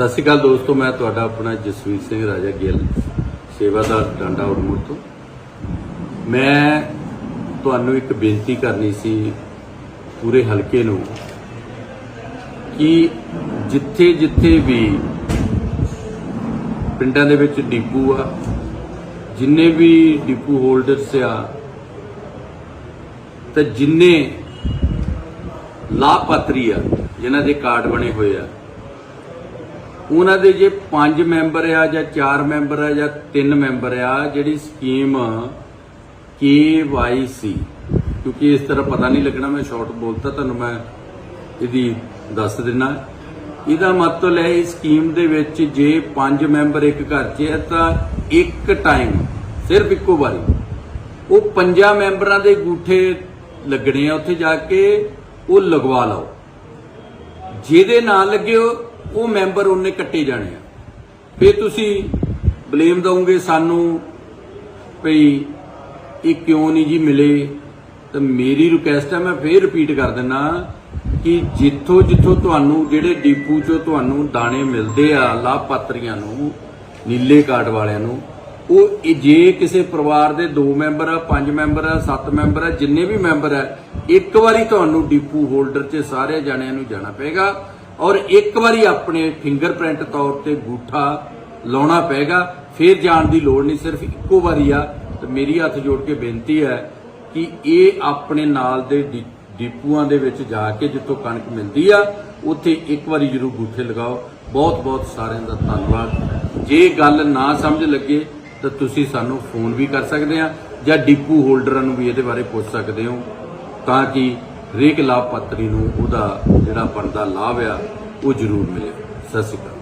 ਸਤਿ ਸ਼੍ਰੀ ਅਕਾਲ ਦੋਸਤੋ, ਮੈਂ ਤੁਹਾਡਾ ਆਪਣਾ ਜਸਵੀਰ ਸਿੰਘ ਰਾਜਾ ਗਿੱਲ, ਸੇਵਾਦਾਰ ਟਾਂਡਾ ਉੜਮੁੜ ਤੋਂ। ਮੈਂ ਤੁਹਾਨੂੰ ਇੱਕ ਬੇਨਤੀ ਕਰਨੀ ਸੀ ਪੂਰੇ ਹਲਕੇ ਨੂੰ ਕਿ ਜਿੱਥੇ ਜਿੱਥੇ ਵੀ ਪਿੰਡਾਂ ਦੇ ਵਿੱਚ ਡਿਪੂ ਆ, ਜਿੰਨੇ ਵੀ ਡਿਪੂ ਹੋਲਡਰਸ ਆ, ਤੇ ਜਿੰਨੇ ਲਾਭਪਾਤਰੀ ਆ, ਜਿਨ੍ਹਾਂ ਦੇ ਕਾਰਡ ਬਣੇ ਹੋਏ ਆ ਉਹਨਾਂ ਦੇ ਜੇ 5 ਮੈਂਬਰ ਆ ਜਾਂ 4 ਮੈਂਬਰ ਆ ਜਾਂ 3 ਮੈਂਬਰ ਆ, ਜਿਹੜੀ ਸਕੀਮ KYC ਕਿਉਂਕਿ ਇਸ ਤਰ੍ਹਾਂ ਪਤਾ ਨਹੀਂ ਲੱਗਣਾ, ਮੈਂ ਸ਼ਾਰਟ ਬੋਲਤਾ, ਤੁਹਾਨੂੰ ਮੈਂ ਇਹਦੀ ਦੱਸ ਦਿੰਨਾ। ਇਹਦਾ ਮਤਲਬ ਹੈ, ਇਸ ਸਕੀਮ ਦੇ ਵਿੱਚ ਜੇ 5 ਮੈਂਬਰ ਇੱਕ ਘਰ 'ਚ ਹੈ, ਤਾਂ ਇੱਕ ਟਾਈਮ ਸਿਰਫ ਇੱਕੋ ਵਾਰੀ, ਉਹ ਪੰਜਾਂ ਮੈਂਬਰਾਂ ਦੇ ਗੂਠੇ ਲੱਗਣੇ ਆ, ਉੱਥੇ ਜਾ ਕੇ ਉਹ ਲਗਵਾ ਲਓ। ਜਿਹਦੇ ਨਾਲ ਲੱਗੇ ਉਹ ਮੈਂਬਰ ਉਹਨੇ ਕੱਟੇ ਜਾਣੇ ਆ। ਫਿਰ ਤੁਸੀਂ ਬਲੇਮ ਦਵੋਗੇ ਸਾਨੂੰ ਭਈ ਇਹ ਕਿਉਂ ਨਹੀਂ ਜੀ ਮਿਲੇ? ਤਾਂ ਮੇਰੀ ਰਿਕੁਐਸਟ ਹੈ ਮੈਂ ਫੇਰ ਰਿਪੀਟ ਕਰ ਦਿੰਨਾ ਕਿ ਜਿੱਥੋਂ ਜਿੱਥੋਂ ਤੁਹਾਨੂੰ ਜਿਹੜੇ ਡੀਪੂ ਚੋਂ ਤੁਹਾਨੂੰ ਦਾਣੇ ਮਿਲਦੇ ਆ ਲਾਭਪਾਤਰੀਆਂ ਨੂੰ, ਨੀਲੇ ਕਾਰਡ ਵਾਲਿਆਂ ਨੂੰ, ਉਹ ਜੇ ਕਿਸੇ ਪਰਿਵਾਰ ਦੇ 2 ਮੈਂਬਰ ਆ 5 ਮੈਂਬਰ ਆ 7 ਮੈਂਬਰ ਆ, ਜਿੰਨੇ ਵੀ ਮੈਂਬਰ ਆ, ਇੱਕ ਵਾਰੀ ਤੁਹਾਨੂੰ ਡੀਪੂ ਹੋਲਡਰ 'ਚ ਸਾਰੇ ਜਾਣਿਆਂ ਨੂੰ ਜਾਣਾ ਪਏਗਾ। ਔਰ ਇੱਕ ਵਾਰੀ ਆਪਣੇ ਫਿੰਗਰਪ੍ਰਿੰਟ ਤੌਰ ਤੇ ਗੂਠਾ ਲਾਉਣਾ ਪਏਗਾ, ਫਿਰ ਜਾਣ ਦੀ ਲੋੜ ਨਹੀਂ, ਸਿਰਫ ਇੱਕੋ ਵਾਰੀ ਆ। ਤੇ ਮੇਰੀ ਹੱਥ ਜੋੜ ਕੇ ਬੇਨਤੀ ਹੈ ਕਿ ਇਹ ਆਪਣੇ ਨਾਲ ਦੇ ਡੀ- ਡੀਪੂਆਂ ਦੇ ਵਿੱਚ ਜਾ ਕੇ ਜਿੱਥੋਂ ਕਣਕ ਮਿਲਦੀ ਆ, ਉੱਥੇ ਇੱਕ ਵਾਰੀ ਜ਼ਰੂਰ ਗੂਠੇ ਲਗਾਓ। ਬਹੁਤ ਬਹੁਤ ਸਾਰਿਆਂ ਦਾ ਧੰਨਵਾਦ। ਜੇ ਗੱਲ ਨਾ ਸਮਝ ਲੱਗੇ, ਤਾਂ ਤੁਸੀਂ ਸਾਨੂੰ ਫੋਨ ਵੀ ਕਰ ਸਕਦੇ ਆ ਜਾਂ ਡੀਪੂ ਹੋਲਡਰਾਂ ਨੂੰ ਵੀ ਇਹਦੇ ਬਾਰੇ ਪੁੱਛ ਸਕਦੇ ਹੋ, ਤਾਂ ਕਿ ਹਰੇਕ ਲਾਭਪਾਤਰੀ ਨੂੰ ਉਹਦਾ ਜਿਹੜਾ ਬਣਦਾ ਲਾਭ ਆ ਉਹ ਜ਼ਰੂਰ ਮਿਲੇ ਸਤਿ ਸ਼੍ਰੀ ਅਕਾਲ।